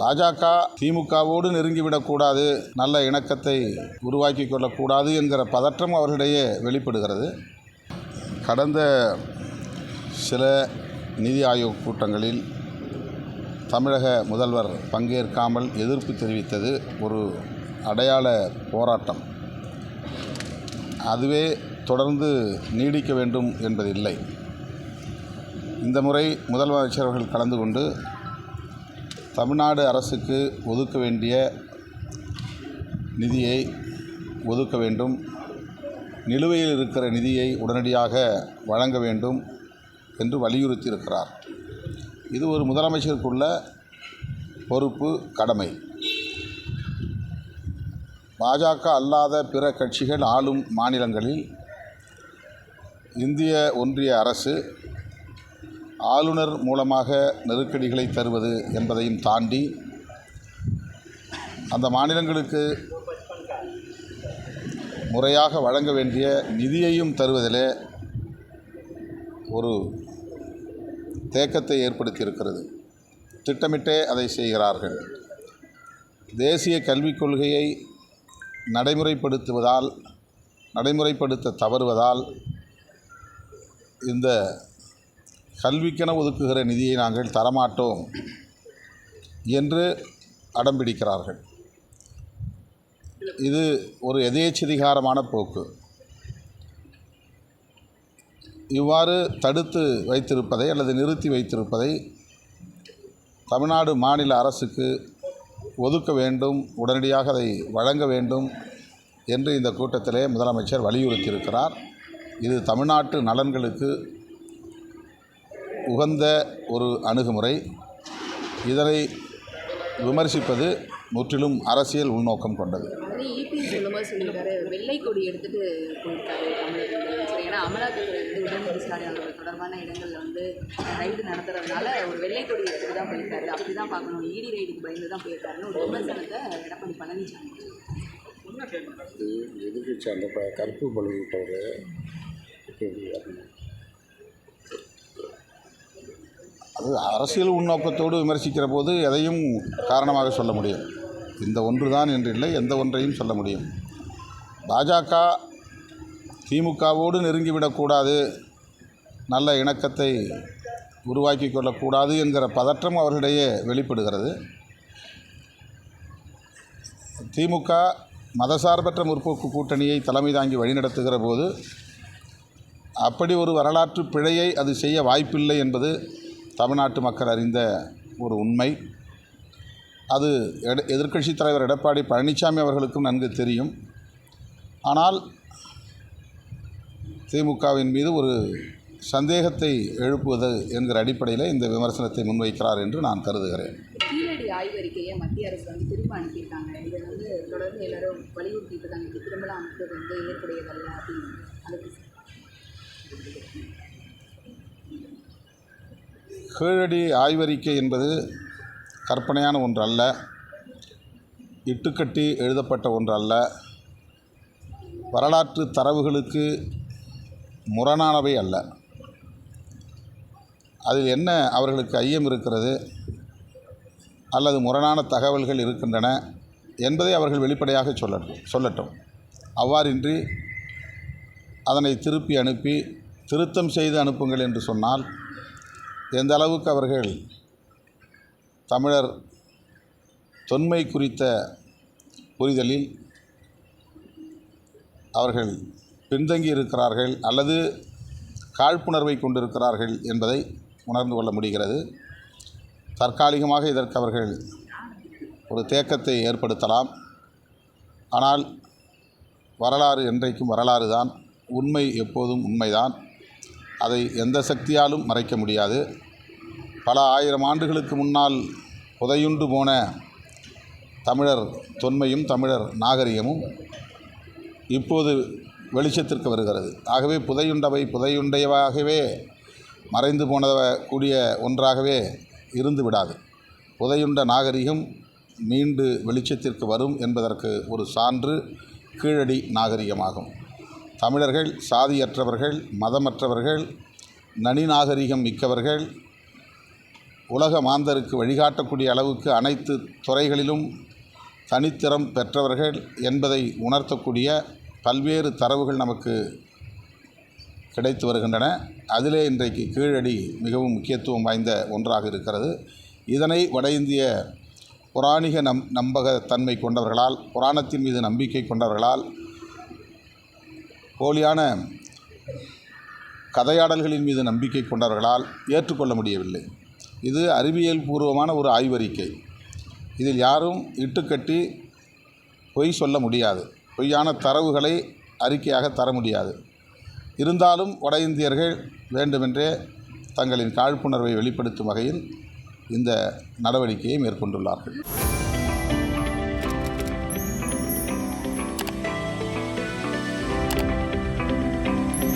பாஜக திமுகவோடு நெருங்கிவிடக்கூடாது நல்ல இணக்கத்தை உருவாக்கி கொள்ளக்கூடாது என்கிற பதற்றம் அவர்களிடையே வெளிப்படுகிறது. கடந்த சில நிதி ஆயோக் கூட்டங்களில் தமிழக முதல்வர் பங்கேற்காமல் எதிர்ப்பு தெரிவித்தது ஒரு அடையாள போராட்டம். அதுவே தொடர்ந்து நீடிக்க வேண்டும் என்பதில்லை. இந்த முறை முதலமைச்சர் அவர்கள் கலந்து கொண்டு தமிழ்நாடு அரசுக்கு ஒதுக்க வேண்டிய நிதியை ஒதுக்க வேண்டும். நிலுவையில் இருக்கிற நிதியை உடனடியாக வழங்க வேண்டும் என்று வலியுறுத்தியிருக்கிறார். இது ஒரு முதலமைச்சருக்குள்ள பொறுப்பு கடமை. பாஜக அல்லாத பிற கட்சிகள் ஆளும் மாநிலங்களில் இந்திய ஒன்றிய அரசு ஆளுநர் மூலமாக நெருக்கடிகளை தருவது என்பதையும் தாண்டி அந்த மாநிலங்களுக்கு முறையாக வழங்க வேண்டிய நிதியையும் தருவதிலே ஒரு தேக்கத்தை ஏற்படுத்தியிருக்கிறது. திட்டமிட்டே அதை செய்கிறார்கள். தேசிய கல்விக் கொள்கையை நடைமுறைப்படுத்துவதால் நடைமுறைப்படுத்த தவறுவதால் இந்த கல்விக்கென ஒதுக்குகிற நிதியை நாங்கள் தரமாட்டோம் என்று அடம்பிடிக்கிறார்கள் இது ஒரு எதேச்சதிகாரமான போக்கு. இவ்வாறு தடுத்து வைத்திருப்பதை அல்லது நிறுத்தி வைத்திருப்பதை தமிழ்நாடு மாநில அரசுக்கு ஒதுக்க வேண்டும் உடனடியாக அதை வழங்க வேண்டும் என்று இந்த கூட்டத்திலே முதலமைச்சர் வலியுறுத்தியிருக்கிறார். இது தமிழ்நாட்டு நலன்களுக்கு உகந்த ஒரு அணுகுமுறை. இதனை விமர்சிப்பது முற்றிலும் அரசியல் உள்நோக்கம் கொண்டது. வெள்ளை கொடி எடுத்துட்டு ஏன்னா அமலாக்கத்துறை வந்து உடனடி விசாரணையாளர்கள் தொடர்பான இடங்களில் வந்து ரைடு நடத்துறதுனால ஒரு வெள்ளை கொடி எடுத்துட்டு தான் போயிருக்காரு. அப்படி தான் பார்க்கணும் இடி ரைடுக்கு பயந்து தான் போயிருக்காருன்னு ஒரு விமர்சனத்தை எடப்பாடி பழனிசாமி எதிர்கட்சி அந்த கருப்பு பலு விட்டவர் அது அரசியல் உள்நோக்கத்தோடு விமர்சிக்கிற போது எதையும் காரணமாக சொல்ல முடியும். இந்த ஒன்று தான் என்று இல்லை எந்த ஒன்றையும் சொல்ல முடியும். பாஜக திமுகவோடு நெருங்கிவிடக்கூடாது நல்ல இணக்கத்தை உருவாக்கி கொள்ளக்கூடாது என்கிற பதற்றம் அவர்களிடையே வெளிப்படுகிறது. திமுக மதசார்பற்ற முற்போக்கு கூட்டணியை தலைமை தாங்கி வழிநடத்துகிற போது அப்படி ஒரு வரலாற்று பிழையை அது செய்ய வாய்ப்பில்லை என்பது தமிழ்நாட்டு மக்கள் அறிந்த ஒரு உண்மை. அது எட எதிர்க்கட்சித் தலைவர் எடப்பாடி பழனிசாமி அவர்களுக்கும் நன்கு தெரியும். ஆனால் திமுகவின் மீது ஒரு சந்தேகத்தை எழுப்புவது என்கிற அடிப்படையில் இந்த விமர்சனத்தை முன்வைக்கிறார் என்று நான் கருதுகிறேன். கீழடி ஆய்வறிக்கையை மத்திய அரசு வந்து திரும்ப அனுப்பியிருக்காங்க. இதை வந்து தொடர்ந்து எல்லாரும் வலியுறுத்திட்டு இருக்காங்க திரும்பலாம் அனுப்புறது வந்து ஏற்புடையதல்ல அப்படின்னு. அதுக்கு கீழடி ஆய்வறிக்கை என்பது கற்பனையான ஒன்று அல்ல இட்டுக்கட்டி எழுதப்பட்ட ஒன்று அல்ல வரலாற்று தரவுகளுக்கு முரணானவை அல்ல. அதில் என்ன அவர்களுக்கு ஐயம் இருக்கிறது? அல்லது முரணான தகவல்கள் இருக்கின்றன? என்பதை அவர்கள் வெளிப்படையாக சொல்லட்டும் சொல்லட்டும். அவ்வாறின்றி அதனை திருப்பி அனுப்பி திருத்தம் செய்து அனுப்புங்கள் என்று சொன்னால் எந்த அளவுக்கு அவர்கள் தமிழர் தொன்மை குறித்த புரிதலில் அவர்கள் பின்தங்கி இருக்கிறார்கள் அல்லது காழ்ப்புணர்வை கொண்டிருக்கிறார்கள் என்பதை உணர்ந்து கொள்ள முடிகிறது. தற்காலிகமாக இதற்கு அவர்கள் ஒரு தேக்கத்தை ஏற்படுத்தலாம். ஆனால் வரலாறு என்றைக்கும் வரலாறு தான் உண்மை எப்போதும் உண்மைதான். அதை எந்த சக்தியாலும் மறைக்க முடியாது. பல ஆயிரம் ஆண்டுகளுக்கு முன்னால் புதையுண்டு போன தமிழர் தொன்மையும் தமிழர் நாகரிகமும் இப்போது வெளிச்சத்திற்கு வருகிறது. ஆகவே புதையுண்டவை புதையுண்டையவாகவே மறைந்து போனத கூடிய ஒன்றாகவே இருந்து விடாது. புதையுண்ட நாகரிகம் மீண்டு வெளிச்சத்திற்கு வரும் என்பதற்கு ஒரு சான்று கீழடி நாகரிகமாகும். தமிழர்கள் சாதியற்றவர்கள் மதமற்றவர்கள் நனி நாகரிகம் மிக்கவர்கள் உலக மாந்தருக்கு வழிகாட்டக்கூடிய அளவுக்கு அனைத்து துறைகளிலும் தனித்திறம் பெற்றவர்கள் என்பதை உணர்த்தக்கூடிய பல்வேறு தரவுகள் நமக்கு கிடைத்து வருகின்றன. அதிலே இன்றைக்கு கீழடி மிகவும் முக்கியத்துவம் வாய்ந்த ஒன்றாக இருக்கிறது. இதனை வட இந்திய புராணிக நம் நம்பகத்தன்மை கொண்டவர்களால் புராணத்தின் மீது நம்பிக்கை கொண்டவர்களால் போலியான கதையாடல்களின் மீது நம்பிக்கை கொண்டவர்களால் ஏற்றுக்கொள்ள முடியவில்லை. இது அறிவியல் பூர்வமான ஒரு ஆய்வறிக்கை. இதில் யாரும் இட்டுக்கட்டி பொய் சொல்ல முடியாது. பொய்யான தரவுகளை அறிக்கையாக தர முடியாது. இருந்தாலும் வட இந்தியர்கள் வேண்டுமென்றே தங்களின் காழ்ப்புணர்வை வெளிப்படுத்தும் வகையில் இந்த நடவடிக்கையை மேற்கொண்டுள்ளார்கள்.